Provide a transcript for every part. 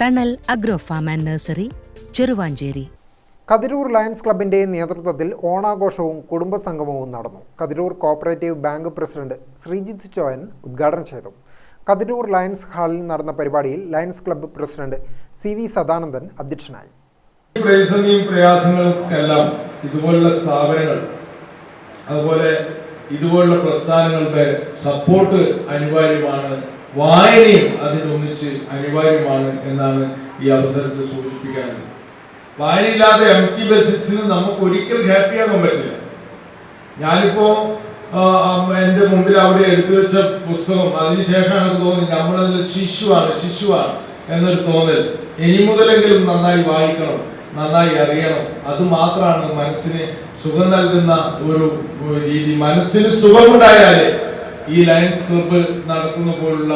Thanal agro farm and nursery Cheruvancheri. Kathirur lions ക്ലബിന്റെ നേതൃത്വത്തിൽ ഓണാഘോഷവും കുടുംബസംഗമവും നടന്നു. Kathirur cooperative bank president Sreejith Choyan ഉദ്ഘാടനം ചെയ്തു. കതിരൂർ ലയൺസ് ഹാളിൽ നടന്ന പരിപാടിയിൽ lions club president C V Sadanandan അധ്യക്ഷനായി. പ്രതിസന്ധിയും പ്രയാസങ്ങൾക്കെല്ലാം ഇതുപോലുള്ള സ്ഥാപനങ്ങൾ അതുപോലെ ഇതുപോലുള്ള പ്രസ്ഥാനങ്ങളുടെ സപ്പോർട്ട് അനിവാര്യമാണ് വായനയും അതിനൊന്നിച്ച് അനിവാര്യമാണ് എന്നാണ് ഈ അവസരത്തെ സൂചിപ്പിക്കാനുള്ളത്. വായനയില്ലാതെ എം ടി ബേസിക്സിന് നമുക്ക് ഒരിക്കലും ഹാപ്പിയാകാൻ പറ്റില്ല. ഞാനിപ്പോ എന്റെ മുമ്പിൽ അവിടെ എടുത്തു വെച്ച പുസ്തകം അതിനുശേഷമാണ് എനിക്ക് തോന്നി നമ്മളതിൽ ശിശുവാണ് ശിശുവാണ് എന്നൊരു തോന്നൽ. ഇനി മുതലെങ്കിലും നന്നായി വായിക്കണം നന്നായി അറിയണം. അത് മാത്രമാണ് മനസ്സിന് സുഖം നൽകുന്ന ഒരു രീതി. മനസ്സിന് സുഖമുണ്ടായാലേ ഈ ലയൺസ് ക്ലബ്ബ് നടത്തുന്ന പോലുള്ള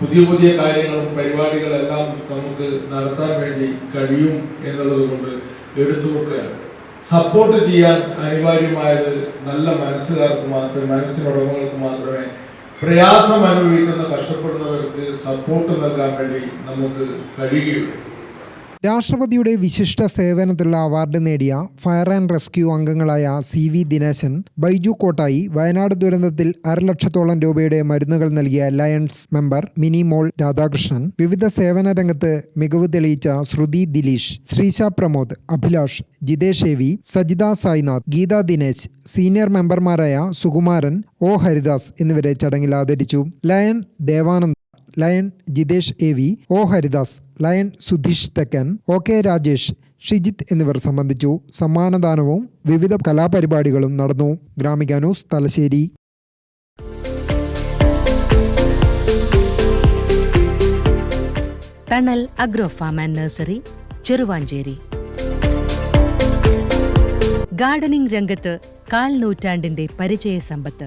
പുതിയ പുതിയ കാര്യങ്ങളും പരിപാടികളെല്ലാം നമുക്ക് നടത്താൻ വേണ്ടി കഴിയും എന്നുള്ളത് കൊണ്ട് എടുത്തു കൊടുക്കുകയാണ് സപ്പോർട്ട് ചെയ്യാൻ അനിവാര്യമായത് നല്ല മനസ്സുകാർക്ക് മാത്രമേ മനസ്സിനുടമകൾക്ക് മാത്രമേ പ്രയാസം അനുഭവിക്കുന്ന കഷ്ടപ്പെടുന്നവർക്ക് സപ്പോർട്ട് നൽകാൻ വേണ്ടി നമുക്ക് കഴിയുകയുള്ളൂ. രാഷ്ട്രപതിയുടെ വിശിഷ്ട സേവനത്തിലുള്ള അവാർഡ് നേടിയ ഫയർ ആൻഡ് റെസ്ക്യൂ അംഗങ്ങളായ സി വി ദിനേശൻ ബൈജു കോട്ടായി വയനാട് ദുരന്തത്തിൽ അരലക്ഷത്തോളം രൂപയുടെ മരുന്നുകൾ നൽകിയ ലയൺസ് മെമ്പർ മിനി മോൾ രാധാകൃഷ്ണൻ വിവിധ സേവന രംഗത്ത് മികവ് തെളിയിച്ച Shruthi Dileesh Sreesha Pramod Abhilash Jithesh A V Sajitha Sainath Geetha Dinesh senior മെമ്പർമാരായ സുകുമാരൻ ഒ ഹരിദാസ് എന്നിവരെ ചടങ്ങിൽ ആദരിച്ചു. Lion Devanand lion Jithesh A V O Haridas lion Sudheesh Thekkan O K Rajesh Shijith എന്നിവർ സംബന്ധിച്ചു സമ്മാനദാനവും വിവിധ കലാപരിപാടികളും നടന്നു. Gramika news Thalassery. Thanal agro farm and nursery Cheruvancheri. Gardening രംഗത്ത് കാൽ നൂറ്റാണ്ടിന്റെ പരിചയ സമ്പത്ത്